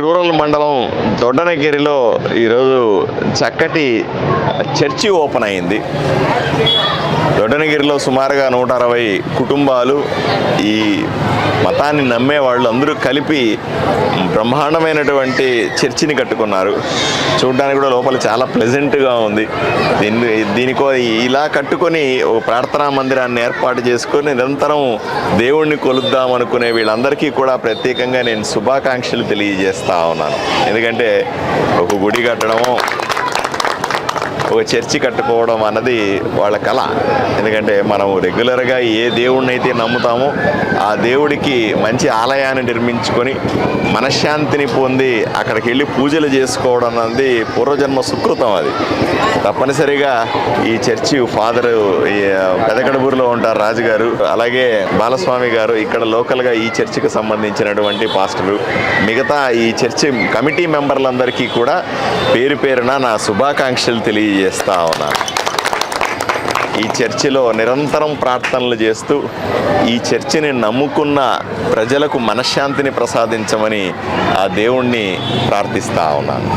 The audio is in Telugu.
రూరల్ మండలం దొడ్డనగిరిలో ఈరోజు చక్కటి చర్చి ఓపెన్ అయింది. దొడ్డనగిరిలో సుమారుగా నూట అరవై కుటుంబాలు ఈ మతాన్ని నమ్మే వాళ్ళు అందరూ కలిపి బ్రహ్మాండమైనటువంటి చర్చిని కట్టుకున్నారు. చూడడానికి కూడా లోపల చాలా ప్లెజెంట్గా ఉంది. దీన్ని దీనికో ఇలా కట్టుకొని ఒక ప్రార్థనా మందిరాన్ని ఏర్పాటు చేసుకొని నిరంతరం దేవుణ్ణి కొలుద్దాం అనుకునే వీళ్ళందరికీ కూడా ప్రత్యేకంగా నేను శుభాకాంక్షలు తెలియజేస్తా ఉన్నాను. ఎందుకంటే ఒక గుడి కట్టడము ఒక చర్చి కట్టుకోవడం అన్నది వాళ్ళ కళ. ఎందుకంటే మనం రెగ్యులర్గా ఏ దేవుడిని అయితే నమ్ముతామో ఆ దేవుడికి మంచి ఆలయాన్ని నిర్మించుకొని మనశ్శాంతిని పొంది అక్కడికి వెళ్ళి పూజలు చేసుకోవడం అన్నది పూర్వజన్మ సుకృతం అది. తప్పనిసరిగా ఈ చర్చి ఫాదర్ పెదకడబూరులో ఉంటారు రాజుగారు అలాగే బాలస్వామి గారు ఇక్కడ లోకల్గా ఈ చర్చికి సంబంధించినటువంటి పాస్టరు మిగతా ఈ చర్చి కమిటీ మెంబర్లందరికీ కూడా పేరు పేరున నా శుభాకాంక్షలు తెలియజేస్తా ఉన్నాను ఈ చర్చిలో నిరంతరం ప్రార్థనలు చేస్తూ ఈ చర్చిని నమ్ముకున్న ప్రజలకు మనశ్శాంతిని ప్రసాదించమని ఆ దేవుణ్ణి ప్రార్థిస్తా ఉన్నాను